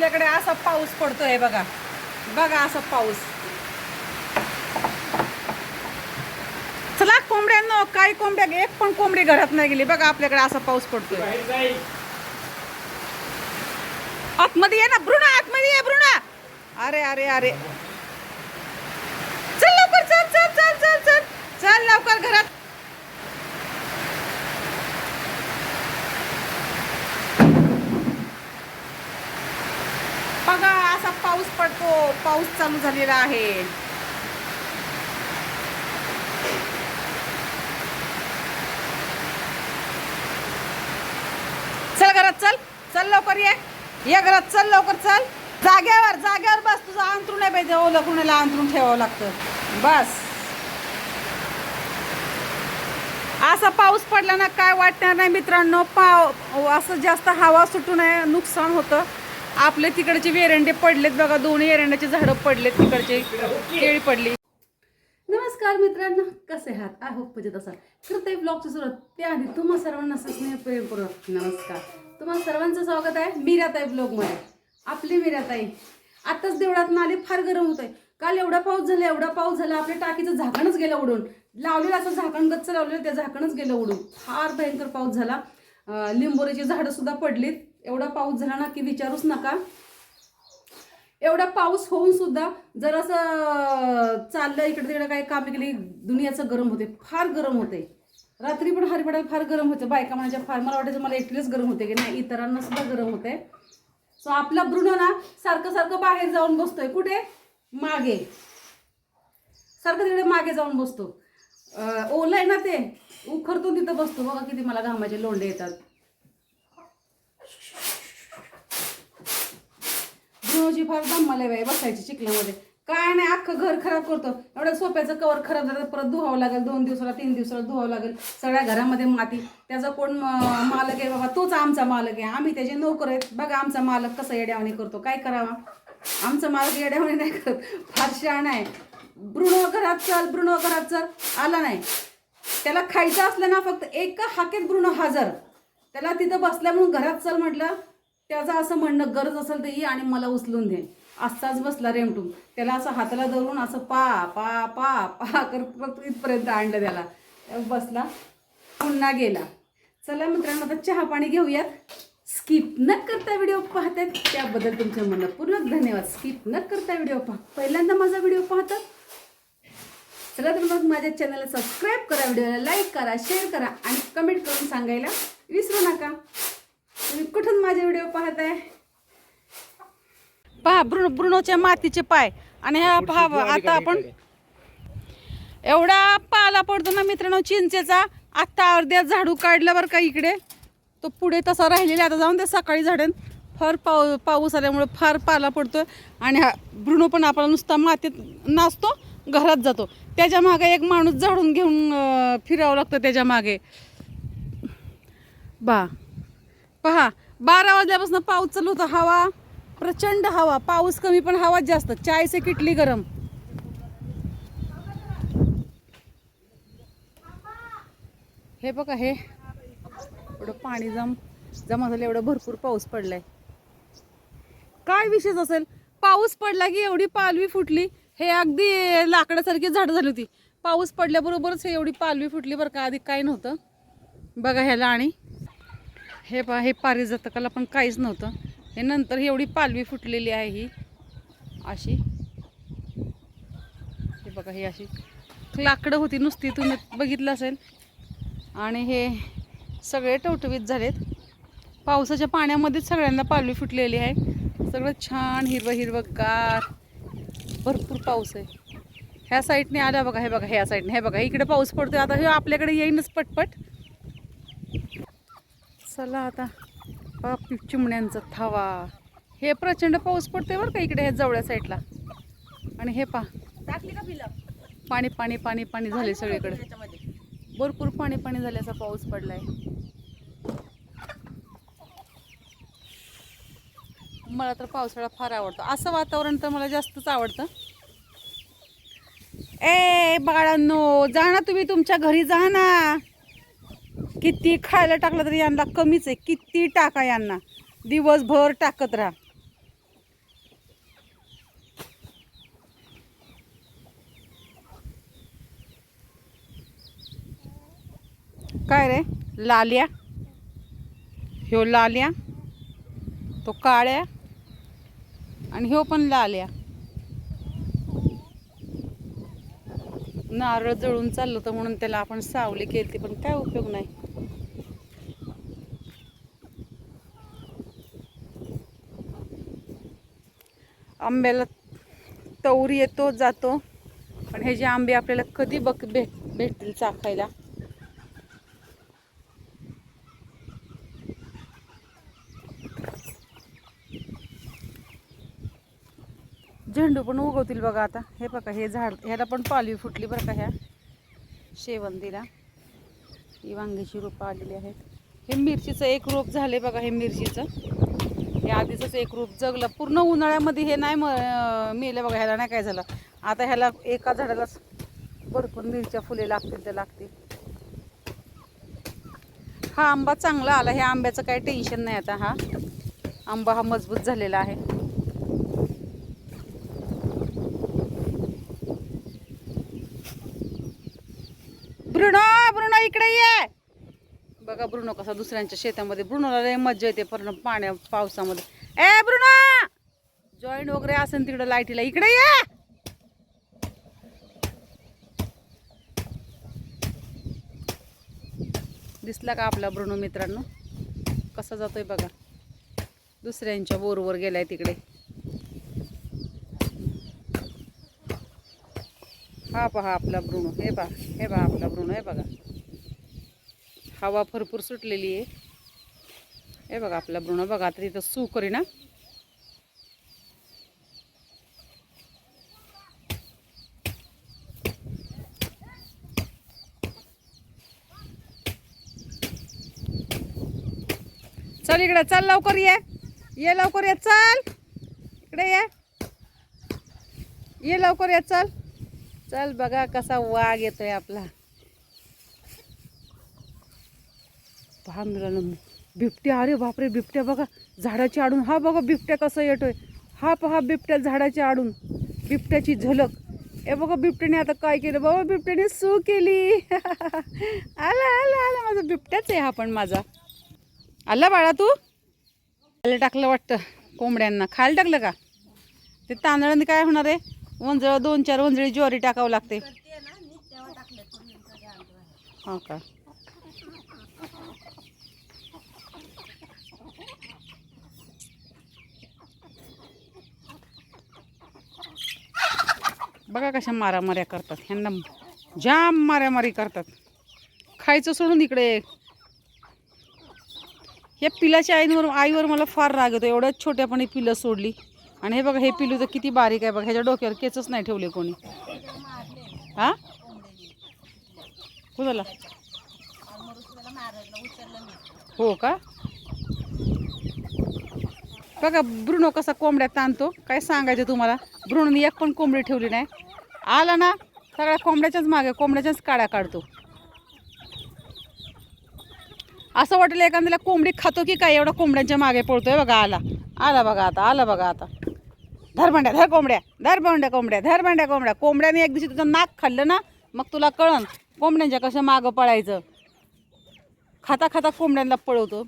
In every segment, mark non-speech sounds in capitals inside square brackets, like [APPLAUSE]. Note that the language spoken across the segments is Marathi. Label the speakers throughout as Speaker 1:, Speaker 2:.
Speaker 1: आपल्याकडे असा पाऊस पडतोय बघा. बघा असा पाऊस. चला कोंबड्यांनो काही कोंबड्या एक पण कोंबडी घरात नाही गेली. बघा आपल्याकडे असा पाऊस पडतोय. आतमध्ये ये ना भ्रुणा आतमध्ये ये भ्रुणा. अरे अरे अरे चल लवकर चल चल चल चल चल चल लवकर घरात बघा असा पाऊस पडतो पाऊस चालू झालेला आहे. चल घरात चल. चल लवकर ये. ये घरात चल लवकर चल. जाग्यावर जाग्यावर बस. तुझं अंतरून नाही पाहिजे. हो, ओलं कुणाला अंतरून ठेवावं लागतं. बस. असा पाऊस पडला ना काय वाटणार नाही मित्रांनो. पाव असं जास्त हवा सुटू नये. नुकसान होतं. आपले तिकडचे वेरंडे पडलेत बघा दोन एरंड्याचे झाडं पडलेत तिकडचे केळी पडली. नमस्कार मित्रांनो कसे आहात? आय होप मजेत असाल. करते ब्लॉगची सुरुवात त्याआधी तुम्हा सर्वांना स्नेह प्रेमपूर्वक नमस्कार. तुम्हाला सर्वांचं स्वागत आहे मीराताई ब्लॉगमध्ये. आपली मीराताई. आताच देवळात आले फार गरम होत आहे काल एवढा पाऊस झाला एवढा पाऊस झाला आपल्या टाकीचं झाकणच गेलं उडून. लावलेलं असं झाकण गच्च लावलेलं त्या झाकणच गेलं उडून. फार भयंकर पाऊस झाला. लिंबोरीची झाडं सुद्धा पडलीत. एवढा पाऊस झाला ना की विचारूच नका. एवढा पाऊस होऊन सुद्धा जर असं चाललं इकडे तिकडे काही कामे केली दुनियाचं गरम होते फार गरम होते. रात्री पण हरिपाडाला फार गरम होते. बायका म्हणायच्या फार मला वाटायचं मला एकटीच गरम होते की नाही इतरांना सुद्धा गरम होते. सो आपला ब्रुनो ना सारखं सारखं बाहेर जाऊन बसतोय. कुठे? मागे. सारखं तिकडे मागे जाऊन बसतो. ओलं आहे ना ते उखरतून तिथं बसतो. बघा किती मला घामाचे लोंढे येतात. ब्रुनोची फार दम्माले बाई बसायची चिखल्यामध्ये काय नाही अख्खं घर खराब करतो. एवढं सोप्याचं कवर खराब झालं परत धुवावं लागेल दोन दिवसाला तीन दिवसाला धुवावं लागेल. सगळ्या घरामध्ये माती. त्याचा कोण मालक आहे बाबा तोच आमचा मालक आहे. आम्ही त्याचे नोकर आहेत. बघा आमचा मालक कसं येड्यावणी करतो. काय करावा? आमचा मालक येड्यावणी नाही करत. फार नाही आहे. घरात चल ब्रुणो घरात चल. आला नाही. त्याला खायचं असलं ना फक्त एका हाकेत ब्रुणो हजर. त्याला तिथं बसल्या म्हणून घरात चल म्हटलं त्याचं असं म्हणणं गरज असेल तर ये आणि मला उचलून दे. असाच बसला रेमटून. त्याला असं हाताला धरून असं पा पा पा पा करत इथपर्यंत आणलं त्याला. बसला पुन्हा गेला. चला मित्रांनो आता चहा पाणी घेऊयात. स्किप न करता व्हिडिओ पाहतात त्याबद्दल तुमचे मनपूर्वक धन्यवाद. स्किप न करता व्हिडिओ पहा. पहिल्यांदा माझा व्हिडिओ पाहतात चला तर मग माझ्या चॅनलला सबस्क्राईब करा व्हिडिओला लाईक करा शेअर करा आणि कमेंट करून सांगायला विसरू नका. तुम्ही कुठून माझे व्हिडिओ पाहताय? पहा ब्रुनो ब्रुनोच्या मातीचे पाय. आणि ह्या पहा आता आपण एवढा पाला पडतो ना मित्रांनो चिंचेचा. आत्ता अर्ध्या झाडू काढला बरं का इकडे. तो पुढे तसा राहिलेला आता जाऊन ते सकाळी झाडेन फार पाऊ पाऊस आल्यामुळे फार पाला पडतो आणि हा ब्रुनो पण आपला नुसता मातीत नाचतो घरात जातो. त्याच्यामागे एक माणूस झाडून घेऊन फिरावं लागतं त्याच्यामागे. बा. पहा बारा वाजल्यापासून पाऊस चालू होता हवा प्रचंड हवा. पाऊस कमी पण हवा जास्त. चायचे किटली गरम. हे बघा हे. एवढं पाणी जम जमा झालं एवढं भरपूर पाऊस पडलाय. काय विशेष असेल? पाऊस पडला की एवढी पालवी फुटली हे अगदी लाकडासारखी झाडं झाली होती. पाऊस पडल्याबरोबरच हे एवढी पालवी फुटली बरं का आधी काही नव्हतं. बघा ह्याला आणि. हे पा हे पारिजातकाला पण काहीच नव्हतं. हे नंतर एवढी पालवी फुटलेली आहे ही. अशी. हे बघा ही अशी. लाकडं होती नुसती तुम्ही बघितलं असेल. आणि हे सगळे टवटवीत झालेत. पावसाच्या पाण्यामध्येच सगळ्यांना पालवी फुटलेली आहे. सगळं छान हिरवं हिरवं गार. भरपूर पाऊस आहे. ह्या साईडने आला बघा हे बघा ह्या साईडने. हे बघा इकडे पाऊस पडतोय. आता हे आपल्याकडे येईनच पटपट. चला आता. बाप चिमण्यांचा थवा. हे प्रचंड पाऊस पडतोय बरं का इकडे ह्या जवळ्या साईडला. आणि हे पा
Speaker 2: टाकली का पिलं?
Speaker 1: पाणी पाणी पाणी पाणी झाले सगळीकडे. भरपूर पाणी पाणी झाल्याचा पाऊस पडलाय. मला तर पावसाळा फार आवडतो. असं वातावरण तर मला जास्तच आवडतं. ए बाळांनो जा ना तुम्ही तुमच्या घरी जा ना. किती खायला टाकलं तरी यांना कमीच आहे. किती टाका यांना. दिवसभर टाकत राहा. काय रे? लाल्या? ह्यो लाल्या? तो काळ्या? आणि ह्यो पण लाल्या. नारळ जळून चाललं तर म्हणून त्याला आपण सावली केली पण काय उपयोग नाही. आंब्याला तौर येतो जातो. पण हे जे आंबे आपल्याला कधी बघ भेट भेटतील चाखायला? झेंडू पण उगवतील बघा आता. हे बघा हे झाड ह्याला पण पालवी फुटली बरं का ह्या शेवंतीला. ही वांग्याची रोपं आलेली आहेत. हे मिरचीचं एक रोप झाले बघा हे मिरचीचं. हे आधीचंच एक रूप जगलं. पूर्ण उन्हाळ्यामध्ये हे नाही म मेलं बघा ह्याला नाही काय झालं. आता ह्याला एका झाडालाच भरपूर मिरच्या फुले लागतील तर लागतील. हा आंबा चांगला आला. ह्या आंब्याचं काही टेन्शन नाही आता हा. आंबा हा मजबूत झालेला आहे. ब्रुणो ब्रुणो इकडे ये. बघा ब्रुनो कसा दुसऱ्यांच्या शेतामध्ये ब्रुनोला लय मज्जा येते पूर्ण पाण्या पावसामध्ये. ए ब्रुनो! जॉईंट वगैरे असेल तिकडं लाईटीला. इकडे ये! दिसला का आपला ब्रुनो मित्रांनो? कसा जातोय बघा. दुसऱ्यांच्या बोरवर गेलाय तिकडे. हा पहा आपला ब्रुनो. हे पहा. हे पहा आपला ब्रुनो. हे बघा. हवा भरपूर सुटलेली आहे. हे बघा आपला भ्रूण बघा आता तिथं सू करी ना चल इकडे चल लवकर ये. ये लवकर ये चल. इकडे ये. ये लवकर ये चल. चल बघा कसा वाघ येतोय आपला. पहा मुलांना बिबट्या अरे बापरे बिबट्या बघा झाडाची आडून. हा बघा बिबट्या कसा येतोय. हा पहा बिबट्या झाडाच्या आडून. बिबट्याची झलक. ए बघा बिबट्याने आता काय केलं? बाबा बिबट्याने सू केली. [LAUGHS] आला आला आला. माझा बिबट्याच आहे हा पण माझा. आला बाळा तू? खाली टाकलं वाटतं कोंबड्यांना. खायला टाकलं का? ते तांदळाने काय होणार आहे? वंजळ दोन चार वंजळी ज्वारी टाकावं लागते. हा का? बघा कशा मारामाऱ्या करतात. ह्यांना जाम मारामारी करतात. खायचं सोडून इकडे. या पिलाच्या आईवर आईवर मला फार राग येतो. एवढ्या छोट्यापणी पिलं सोडली. आणि हे बघा हे पिलू तर किती बारीक आहे बघा. ह्याच्या डोक्यावर केचच नाही ठेवले कोणी. हा? कुणाला? हो का? बघा ब्रुनो कसा कोंबड्या ताणतो. काय सांगायचं तुम्हाला? ब्रुनोने एक पण कोंबडी ठेवली नाही. आला ना सगळ्या कोंबड्याच्याच मागे कोंबड्याच्याच काड्या काढतो. असं वाटलं एखाद्याला कोंबडी खातो की काय? एवढा कोंबड्यांच्या मागे पळतोय बघा आला. आला बघा आता आला बघा आता. धरभांड्या धर कोंबड्या धर भांड्या कोंबड्या धर भांड्या कोंबड्या. कोंबड्याने एक दिवशी तुझं नाक खाल्लं ना मग तुला कळन कोंबड्यांच्या कसं मागं पळायचं. खाता खाता कोंबड्यांना पळवतो.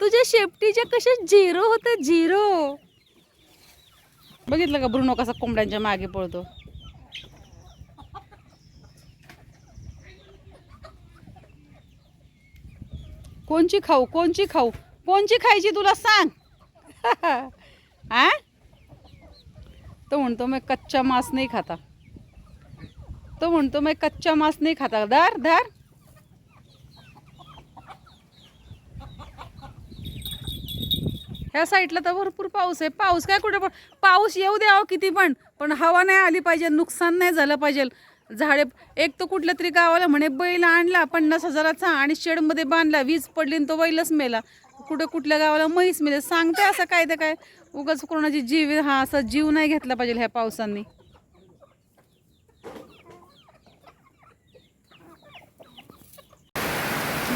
Speaker 1: तुझ्या शेपटीच्या कशा झिरो होतं झिरो. बघितलं का ब्रुनो कसा कोंबड्यांच्या मागे पळतो? कोणची खाऊ कोणची खाऊ कोणची खायची तुला सांग. [LAUGHS] आ? तो म्हणतो मी कच्चा मांस नाही खाता. तो म्हणतो मी कच्चा मांस नाही खाता. धर धर. ह्या साईडला तर भरपूर पाऊस आहे. पाऊस काय कुठे पण पाऊस येऊ द्यावं किती पण पण हवा नाही आली पाहिजे नुकसान नाही झालं पाहिजे. झाडे एक तर कुठल्या तरी गावाला म्हणे बैल आणला पन्नास हजाराचा आणि शेडमध्ये बांधला वीज पडली आणि तो बैलच मेला. कुठं कुठल्या गावाला म्हैस मिळेल सांगते असं काय ते काय? उगाच कोणाची जीव हा असा जीव नाही घेतला पाहिजे ह्या पावसांनी.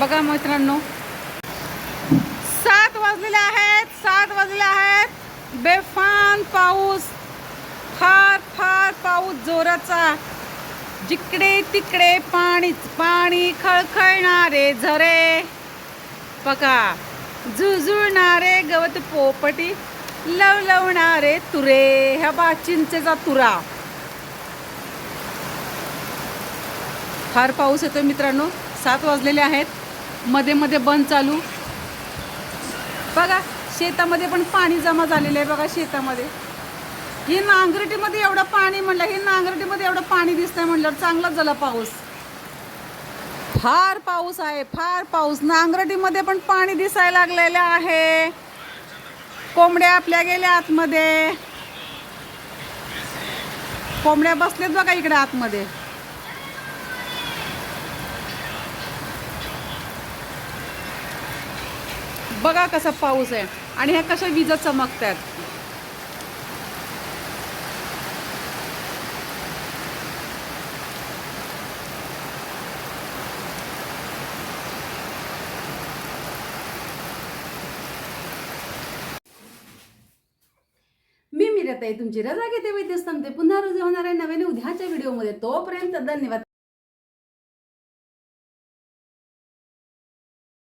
Speaker 1: बघा मित्रांनो सात वाजलेले आहेत. सात वाजले आहेत. बेफान पाऊस फार फार पाऊस जोराचा. जिकडे तिकडे पाणीच पाणी खळखळणारे झरे. बघा झुळझुळणारे गवत पोपटी लवलवणारे तुरे. ह्या बा चिंचेचा तुरा. फार पाऊस येतोय मित्रांनो. सात वाजलेले आहेत. मध्ये मध्ये बंद चालू. बघा शेतामध्ये पण पाणी जमा झालेलं आहे बघा शेतामध्ये. ही नांगरटीमध्ये एवढं पाणी म्हणलं ही नांगरटीमध्ये एवढं पाणी दिसतंय म्हणलं चांगलाच झाला पाऊस. फार पाऊस आहे फार पाऊस. नांगरटीमध्ये पण पाणी दिसायला लागलेलं आहे. कोंबड्या आपल्या गेल्या आतमध्ये. कोंबड्या बसलेत बघा इकडे आतमध्ये. बघा कसा पाऊस आहे. आणि ह्या कशा विजा चमकतात मी मिरत आहे तुमची रजा घेते वैद्यस्तंभ ते पुन्हा रुजू होणार आहे नव्याने उद्याच्या व्हिडिओमध्ये तोपर्यंत धन्यवाद.